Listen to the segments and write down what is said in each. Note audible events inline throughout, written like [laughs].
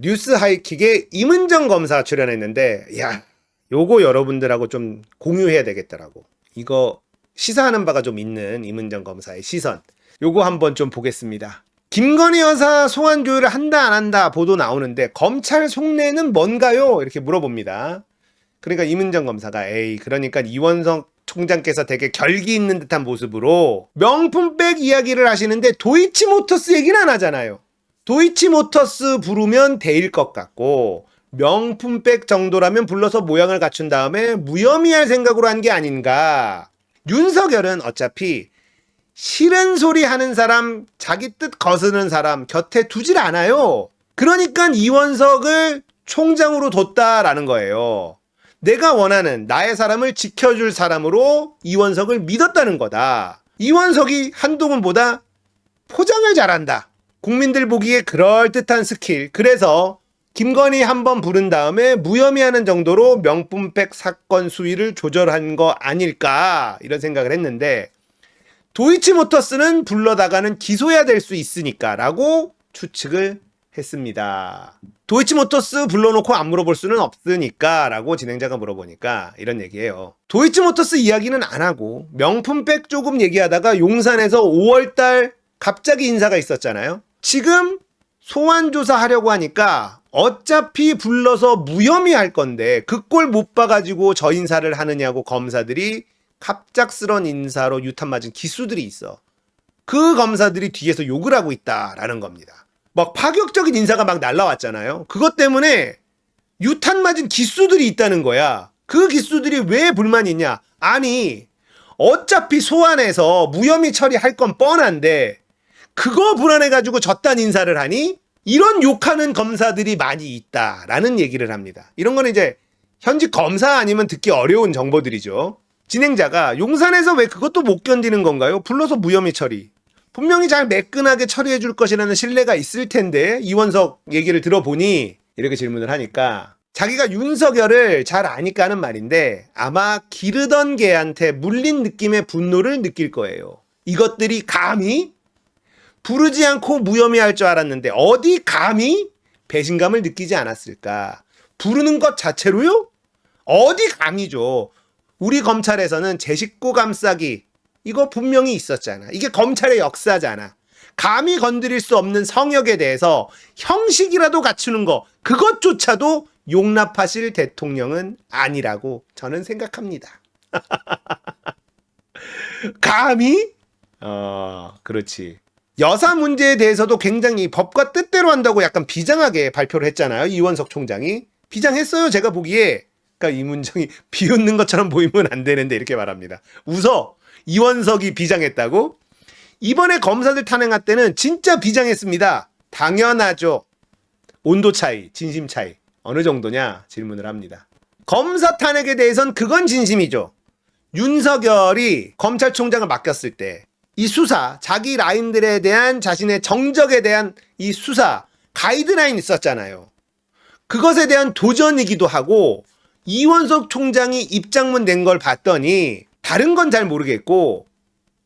뉴스 하이킥에 임은정 검사 출연했는데 야 요거 여러분들하고 좀 공유해야 되겠더라고. 이거 시사하는 바가 좀 있는 임은정 검사의 시선. 요거 한번 좀 보겠습니다. 김건희 여사 소환 조율을 한다 안 한다 보도 나오는데 검찰 속내는 뭔가요? 이렇게 물어봅니다. 그러니까 임은정 검사가 에이 그러니까 이원석 총장께서 되게 결기 있는 듯한 모습으로 명품백 이야기를 하시는데 도이치모터스 얘기는 안 하잖아요. 도이치모터스 부르면 대일 것 같고 명품백 정도라면 불러서 모양을 갖춘 다음에 무혐의할 생각으로 한 게 아닌가. 윤석열은 어차피 싫은 소리 하는 사람, 자기 뜻 거스는 사람 곁에 두질 않아요. 그러니까 이원석을 총장으로 뒀다라는 거예요. 내가 원하는 나의 사람을 지켜줄 사람으로 이원석을 믿었다는 거다. 이원석이 한동훈보다 포장을 잘한다. 국민들 보기에 그럴듯한 스킬. 그래서 김건희 한번 부른 다음에 무혐의 하는 정도로 명품백 사건 수위를 조절한 거 아닐까 이런 생각을 했는데 도이치모터스는 불러다가는 기소해야 될 수 있으니까라고 추측을 했습니다. 도이치모터스 불러놓고 안 물어볼 수는 없으니까 라고 진행자가 물어보니까 이런 얘기예요. 도이치모터스 이야기는 안 하고 명품백 조금 얘기하다가 용산에서 5월달 갑자기 인사가 있었잖아요. 지금 소환 조사하려고 하니까 어차피 불러서 무혐의 할 건데 그 꼴 못 봐가지고 저 인사를 하느냐고 검사들이 갑작스런 인사로 유탄 맞은 기수들이 있어. 그 검사들이 뒤에서 욕을 하고 있다라는 겁니다. 막 파격적인 인사가 막 날라왔잖아요. 그것 때문에 유탄 맞은 기수들이 있다는 거야. 그 기수들이 왜 불만이 있냐? 아니, 어차피 소환해서 무혐의 처리할 건 뻔한데 그거 불안해가지고 저딴 인사를 하니 이런 욕하는 검사들이 많이 있다라는 얘기를 합니다. 이런 거는 이제 현직 검사 아니면 듣기 어려운 정보들이죠. 진행자가 용산에서 왜 그것도 못 견디는 건가요? 불러서 무혐의 처리. 분명히 잘 매끈하게 처리해 줄 것이라는 신뢰가 있을 텐데 이원석 얘기를 들어보니 이렇게 질문을 하니까 자기가 윤석열을 잘 아니까 하는 말인데 아마 기르던 개한테 물린 느낌의 분노를 느낄 거예요. 이것들이 감히 부르지 않고 무혐의 할줄 알았는데 어디 감히 배신감을 느끼지 않았을까? 부르는 것 자체로요? 어디 감히죠? 우리 검찰에서는 제 식구 감싸기 이거 분명히 있었잖아. 이게 검찰의 역사잖아. 감히 건드릴 수 없는 성역에 대해서 형식이라도 갖추는 거 그것조차도 용납하실 대통령은 아니라고 저는 생각합니다. [laughs] 감히? 어, 그렇지. 여사 문제에 대해서도 굉장히 법과 뜻대로 한다고 약간 비장하게 발표를 했잖아요. 이원석 총장이. 비장했어요. 제가 보기에. 그러니까 이문정이 [laughs] 비웃는 것처럼 보이면 안 되는데 이렇게 말합니다. 웃어. 이원석이 비장했다고? 이번에 검사들 탄핵할 때는 진짜 비장했습니다. 당연하죠. 온도 차이, 진심 차이. 어느 정도냐 질문을 합니다. 검사 탄핵에 대해선 그건 진심이죠. 윤석열이 검찰총장을 맡겼을 때 이 수사, 자기 라인들에 대한 자신의 정적에 대한 이 수사 가이드라인 있었잖아요. 그것에 대한 도전이기도 하고 이원석 총장이 입장문 낸 걸 봤더니 다른 건 잘 모르겠고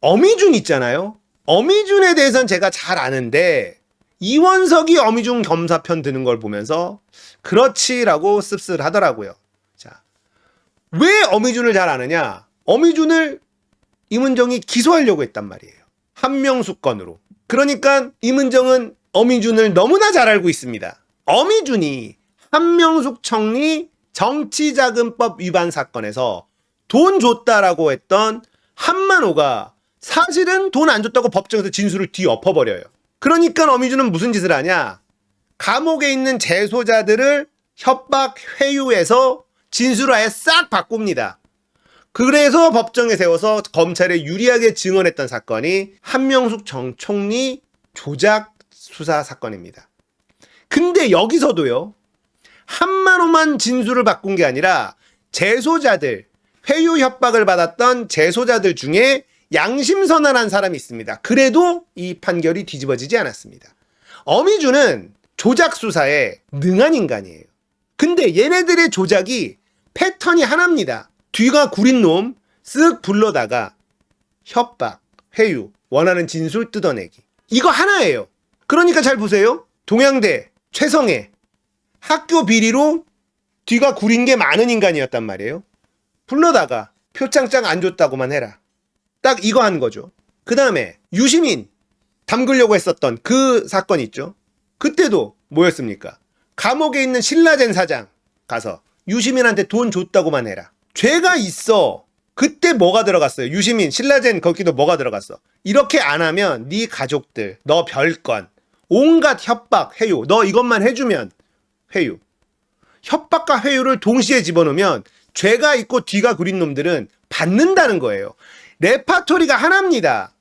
어미준 있잖아요. 어미준에 대해서는 제가 잘 아는데 이원석이 어미준 검사 편 드는 걸 보면서 그렇지라고 씁쓸하더라고요. 자, 왜 어미준을 잘 아느냐? 어미준을 임은정이 기소하려고 했단 말이에요. 한명숙 건으로. 그러니까 임은정은 어미준을 너무나 잘 알고 있습니다. 어미준이 한명숙 청리 정치자금법 위반 사건에서 돈 줬다라고 했던 한만호가 사실은 돈 안 줬다고 법정에서 진술을 뒤엎어버려요. 그러니까 어미준은 무슨 짓을 하냐? 감옥에 있는 재소자들을 협박, 회유해서 진술을 아예 싹 바꿉니다. 그래서 법정에 세워서 검찰에 유리하게 증언했던 사건이 한명숙 정 총리 조작 수사 사건입니다. 근데 여기서도요. 한만호만 진술을 바꾼 게 아니라 재소자들, 회유 협박을 받았던 재소자들 중에 양심선언한 사람이 있습니다. 그래도 이 판결이 뒤집어지지 않았습니다. 어미주는 조작 수사에 능한 인간이에요. 근데 얘네들의 조작이 패턴이 하나입니다. 뒤가 구린 놈 쓱 불러다가 협박, 회유, 원하는 진술 뜯어내기. 이거 하나예요. 그러니까 잘 보세요. 동양대, 최성애, 학교 비리로 뒤가 구린 게 많은 인간이었단 말이에요. 불러다가 표창장 안 줬다고만 해라. 딱 이거 한 거죠. 그 다음에 유시민 담그려고 했었던 그 사건 있죠. 그때도 뭐였습니까? 감옥에 있는 신라젠 사장 가서 유시민한테 돈 줬다고만 해라. 죄가 있어. 그때 뭐가 들어갔어요? 유시민, 신라젠 거기도 뭐가 들어갔어? 이렇게 안 하면 네 가족들, 너 별건, 온갖 협박, 회유, 너 이것만 해주면 회유. 협박과 회유를 동시에 집어넣으면 죄가 있고 뒤가 구린 놈들은 받는다는 거예요. 레파토리가 하나입니다.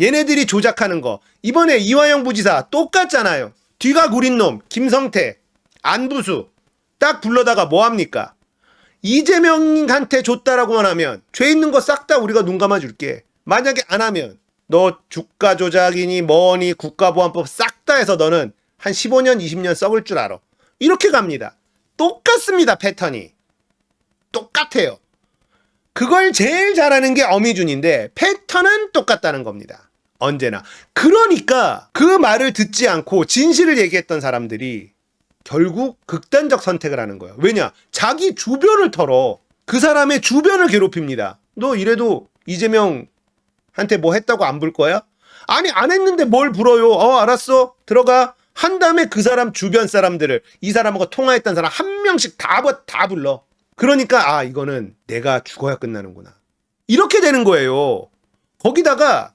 얘네들이 조작하는 거. 이번에 이화영 부지사 똑같잖아요. 뒤가 구린 놈, 김성태, 안부수. 딱 불러다가 뭐 합니까? 이재명한테 줬다라고만 하면 죄 있는 거 싹 다 우리가 눈 감아줄게. 만약에 안 하면 너 주가 조작이니 뭐니 국가보안법 싹 다 해서 너는 한 15년, 20년 썩을 줄 알아. 이렇게 갑니다. 똑같습니다, 패턴이. 똑같아요. 그걸 제일 잘하는 게 어미준인데 패턴은 똑같다는 겁니다. 언제나. 그러니까 그 말을 듣지 않고 진실을 얘기했던 사람들이 결국 극단적 선택을 하는 거예요. 왜냐? 자기 주변을 털어. 그 사람의 주변을 괴롭힙니다. 너 이래도 이재명한테 뭐 했다고 안 불 거야? 아니, 안 했는데 뭘 불어요? 어, 알았어. 들어가. 한 다음에 그 사람 주변 사람들을 이 사람하고 통화했던 사람 한 명씩 다, 부- 다 불러. 그러니까, 아, 이거는 내가 죽어야 끝나는구나. 이렇게 되는 거예요. 거기다가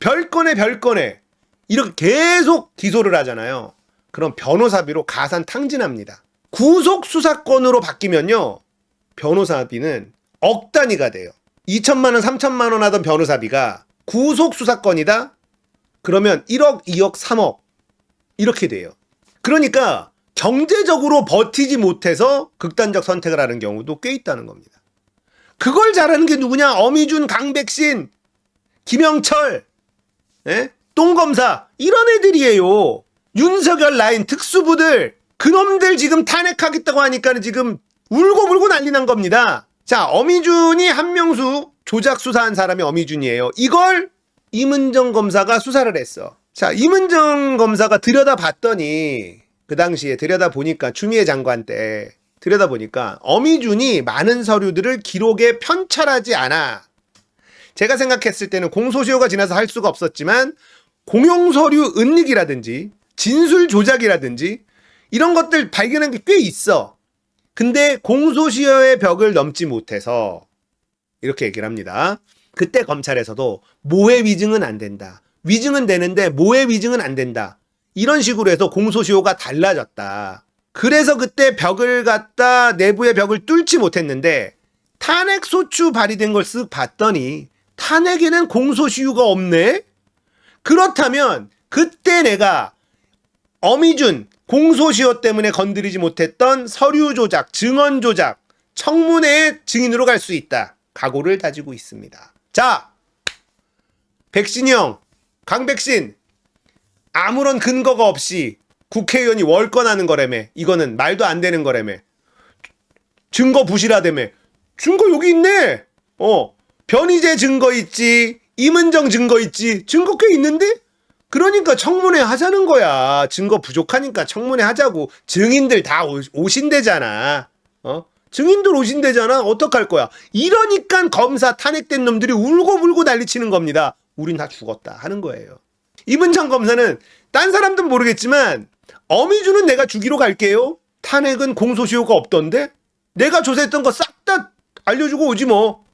별건에 별건에 이렇게 계속 기소를 하잖아요. 그럼 변호사비로 가산 탕진합니다. 구속 수사권으로 바뀌면요. 변호사비는 억 단위가 돼요. 2천만 원, 3천만 원 하던 변호사비가 구속 수사권이다. 그러면 1억, 2억, 3억 이렇게 돼요. 그러니까 경제적으로 버티지 못해서 극단적 선택을 하는 경우도 꽤 있다는 겁니다. 그걸 잘하는 게 누구냐? 어미준, 강백신, 김영철, 예? 똥검사 이런 애들이에요. 윤석열 라인 특수부들 그놈들 지금 탄핵하겠다고 하니까 지금 울고 불고 난리 난 겁니다. 자, 어미준이 한명수 조작 수사한 사람이 어미준이에요. 이걸 이문정 검사가 수사를 했어. 자, 이문정 검사가 들여다 봤더니 그 당시에 들여다 보니까 추미애 장관 때 들여다 보니까 어미준이 많은 서류들을 기록에 편찰하지 않아. 제가 생각했을 때는 공소시효가 지나서 할 수가 없었지만 공용서류 은닉이라든지 진술 조작이라든지 이런 것들 발견한 게 꽤 있어. 근데 공소시효의 벽을 넘지 못해서 이렇게 얘기를 합니다. 그때 검찰에서도 모해 위증은 안 된다. 위증은 되는데 모해 위증은 안 된다. 이런 식으로 해서 공소시효가 달라졌다. 그래서 그때 벽을 갖다 내부의 벽을 뚫지 못했는데 탄핵 소추 발의된 걸 쓱 봤더니 탄핵에는 공소시효가 없네? 그렇다면 그때 내가 어미준 공소시효 때문에 건드리지 못했던 서류 조작, 증언 조작, 청문회의 증인으로 갈 수 있다. 각오를 다지고 있습니다. 자, 백신이 형, 강백신, 아무런 근거가 없이 국회의원이 월권하는 거라며. 이거는 말도 안 되는 거라며. 증거 부실하다며. 증거 여기 있네. 어, 변희재 증거 있지. 이문정 증거 있지. 증거 꽤 있는데? 그러니까 청문회 하자는 거야. 증거 부족하니까 청문회 하자고. 증인들 다 오- 오신대잖아. 어? 증인들 오신대잖아. 어떡할 거야. 이러니까 검사 탄핵된 놈들이 울고불고 난리치는 겁니다. 우린 다 죽었다 하는 거예요. 이문정 검사는 딴 사람들은 모르겠지만 어미주는 내가 주기로 갈게요. 탄핵은 공소시효가 없던데 내가 조사했던 거 싹 다 알려주고 오지 뭐.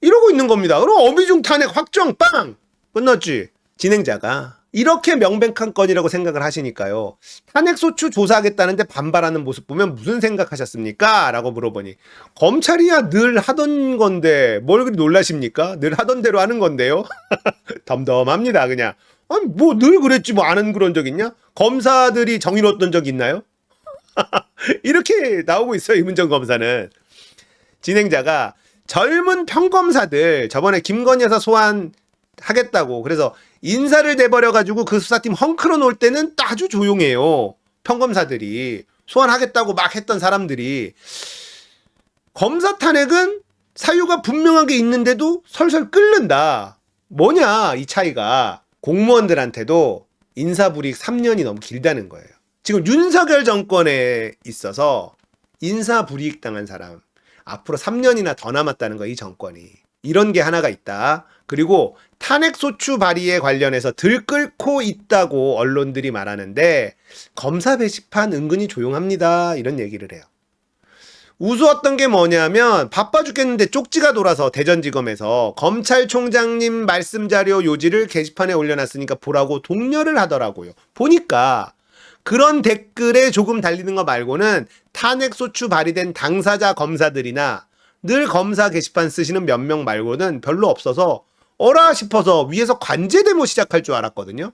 이러고 있는 겁니다. 그럼 어미중 탄핵 확정 빵 끝났지. 진행자가 이렇게 명백한 건이라고 생각을 하시니까요. 탄핵소추 조사하겠다는데 반발하는 모습 보면 무슨 생각하셨습니까? 라고 물어보니 검찰이야 늘 하던 건데 뭘 그리 놀라십니까? 늘 하던 대로 하는 건데요. [laughs] 덤덤합니다 그냥. 아니 뭐 늘 그랬지 뭐 아는 그런 적 있냐? 검사들이 정의로웠던 적 있나요? [laughs] 이렇게 나오고 있어요 이문정 검사는. 진행자가 젊은 평검사들 저번에 김건희 여사 소환 하겠다고 그래서 인사를 내버려 가지고 그 수사팀 헝클어 놓을 때는 또 아주 조용해요. 평검사들이 소환하겠다고 막 했던 사람들이 검사 탄핵은 사유가 분명하게 있는데도 설설 끓는다. 뭐냐 이 차이가 공무원들한테도 인사불이익 3년이 너무 길다는 거예요. 지금 윤석열 정권에 있어서 인사 불이익 당한 사람 앞으로 3년이나 더 남았다는 거 이 정권이 이런 게 하나가 있다. 그리고 탄핵 소추 발의에 관련해서 들끓고 있다고 언론들이 말하는데 검사 배심판 은근히 조용합니다. 이런 얘기를 해요. 우스웠던 게 뭐냐면 바빠 죽겠는데 쪽지가 돌아서 대전지검에서 검찰총장님 말씀 자료 요지를 게시판에 올려놨으니까 보라고 독려를 하더라고요. 보니까 그런 댓글에 조금 달리는 거 말고는 탄핵 소추 발의된 당사자 검사들이나 늘 검사 게시판 쓰시는 몇 명 말고는 별로 없어서 어라 싶어서 위에서 관제 데모 시작할 줄 알았거든요.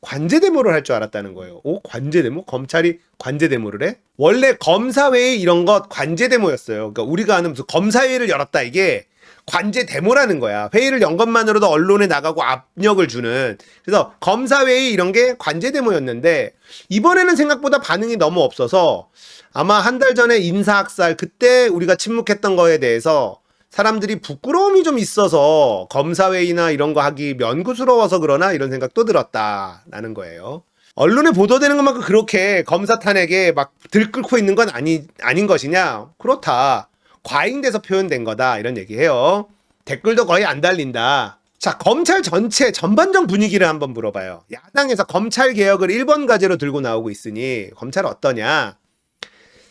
관제 데모를 할 줄 알았다는 거예요. 오, 관제 데모? 검찰이 관제 데모를 해? 원래 검사회의 이런 것 관제 데모였어요. 그러니까 우리가 아는 무슨 검사회의를 열었다 이게 관제 데모라는 거야. 회의를 연 것만으로도 언론에 나가고 압력을 주는. 그래서 검사회의 이런 게 관제 데모였는데 이번에는 생각보다 반응이 너무 없어서 아마 한 달 전에 인사학살 그때 우리가 침묵했던 거에 대해서 사람들이 부끄러움이 좀 있어서 검사회의나 이런 거 하기 면구스러워서 그러나 이런 생각도 들었다라는 거예요. 언론에 보도되는 것만큼 그렇게 검사 탄핵에 막 들끓고 있는 건 아니, 아닌 것이냐? 그렇다. 과잉돼서 표현된 거다. 이런 얘기해요. 댓글도 거의 안 달린다. 자, 검찰 전체 전반적 분위기를 한번 물어봐요. 야당에서 검찰 개혁을 1번 과제로 들고 나오고 있으니 검찰 어떠냐?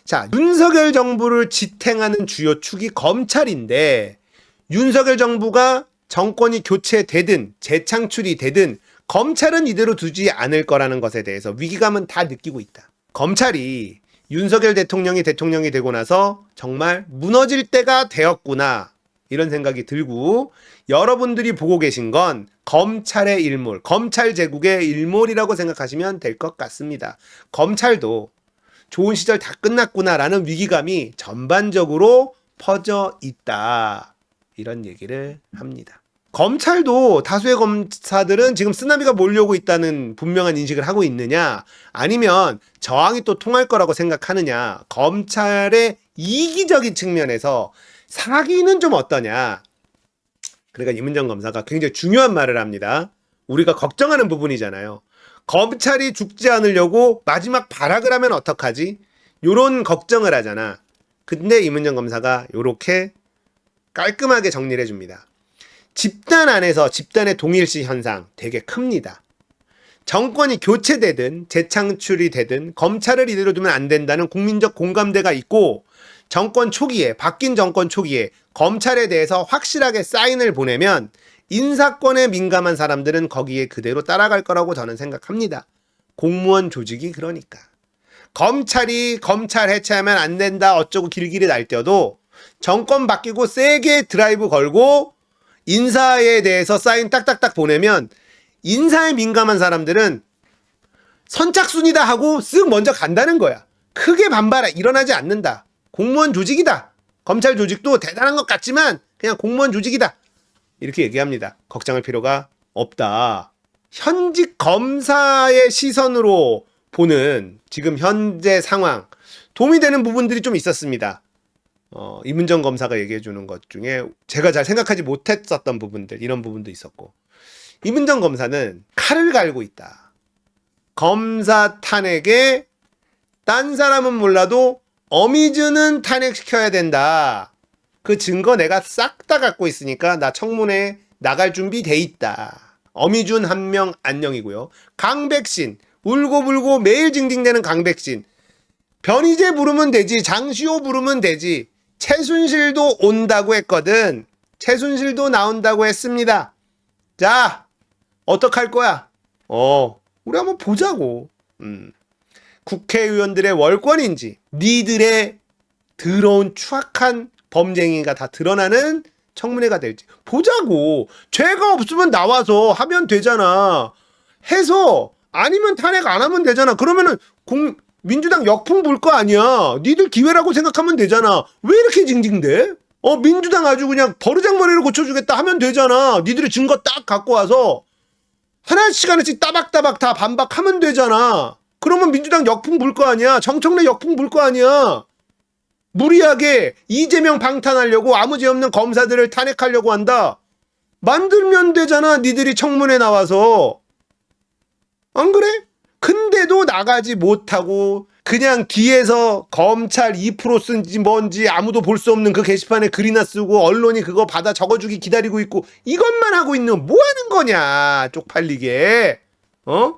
자, 윤석열 정부를 지탱하는 주요 축이 검찰인데 윤석열 정부가 정권이 교체되든 재창출이 되든 검찰은 이대로 두지 않을 거라는 것에 대해서 위기감은 다 느끼고 있다. 검찰이 윤석열 대통령이 대통령이 되고 나서 정말 무너질 때가 되었구나. 이런 생각이 들고 여러분들이 보고 계신 건 검찰의 일몰, 검찰 제국의 일몰이라고 생각하시면 될 것 같습니다. 검찰도 좋은 시절 다 끝났구나라는 위기감이 전반적으로 퍼져 있다. 이런 얘기를 합니다. 검찰도 다수의 검사들은 지금 쓰나미가 몰려오고 있다는 분명한 인식을 하고 있느냐, 아니면 저항이 또 통할 거라고 생각하느냐, 검찰의 이기적인 측면에서 사기는 좀 어떠냐. 그러니까 이문정 검사가 굉장히 중요한 말을 합니다. 우리가 걱정하는 부분이잖아요. 검찰이 죽지 않으려고 마지막 발악을 하면 어떡하지? 요런 걱정을 하잖아. 근데 이문정 검사가 요렇게 깔끔하게 정리를 해줍니다. 집단 안에서 집단의 동일시 현상 되게 큽니다. 정권이 교체되든 재창출이 되든 검찰을 이대로 두면 안 된다는 국민적 공감대가 있고 정권 초기에 바뀐 정권 초기에 검찰에 대해서 확실하게 사인을 보내면 인사권에 민감한 사람들은 거기에 그대로 따라갈 거라고 저는 생각합니다. 공무원 조직이 그러니까. 검찰이 검찰 해체하면 안 된다 어쩌고 길길이 날뛰어도 정권 바뀌고 세게 드라이브 걸고 인사에 대해서 사인 딱딱딱 보내면 인사에 민감한 사람들은 선착순이다 하고 쓱 먼저 간다는 거야. 크게 반발 일어나지 않는다. 공무원 조직이다. 검찰 조직도 대단한 것 같지만 그냥 공무원 조직이다. 이렇게 얘기합니다. 걱정할 필요가 없다. 현직 검사의 시선으로 보는 지금 현재 상황 도움이 되는 부분들이 좀 있었습니다. 어, 이문정 검사가 얘기해 주는 것 중에 제가 잘 생각하지 못했었던 부분들 이런 부분도 있었고 이문정 검사는 칼을 갈고 있다. 검사 탄핵에 딴 사람은 몰라도 어미즈는 탄핵시켜야 된다. 그 증거 내가 싹 다 갖고 있으니까 나 청문회 나갈 준비 돼 있다. 어미준 한 명 안녕이고요. 강백신 울고불고 매일 징징대는 강백신 변희재 부르면 되지 장시호 부르면 되지 최순실도 온다고 했거든. 최순실도 나온다고 했습니다. 자 어떡할 거야? 어 우리 한번 보자고. 음. 국회의원들의 월권인지 니들의 더러운 추악한 범죄행위가 다 드러나는 청문회가 될지 보자고 죄가 없으면 나와서 하면 되잖아 해서 아니면 탄핵 안 하면 되잖아 그러면은 공, 민주당 역풍 불 거 아니야 니들 기회라고 생각하면 되잖아 왜 이렇게 징징대 어 민주당 아주 그냥 버르장머리를 고쳐주겠다 하면 되잖아 니들이 증거 딱 갖고 와서 하나씩 하나씩 따박따박 다 반박하면 되잖아 그러면 민주당 역풍 불 거 아니야 정청래 역풍 불 거 아니야 무리하게 이재명 방탄하려고 아무 죄 없는 검사들을 탄핵하려고 한다. 만들면 되잖아. 니들이 청문회 나와서. 안 그래? 근데도 나가지 못하고 그냥 뒤에서 검찰 2% 쓴지 뭔지 아무도 볼 수 없는 그 게시판에 글이나 쓰고 언론이 그거 받아 적어주기 기다리고 있고 이것만 하고 있는 뭐 하는 거냐 쪽팔리게 어?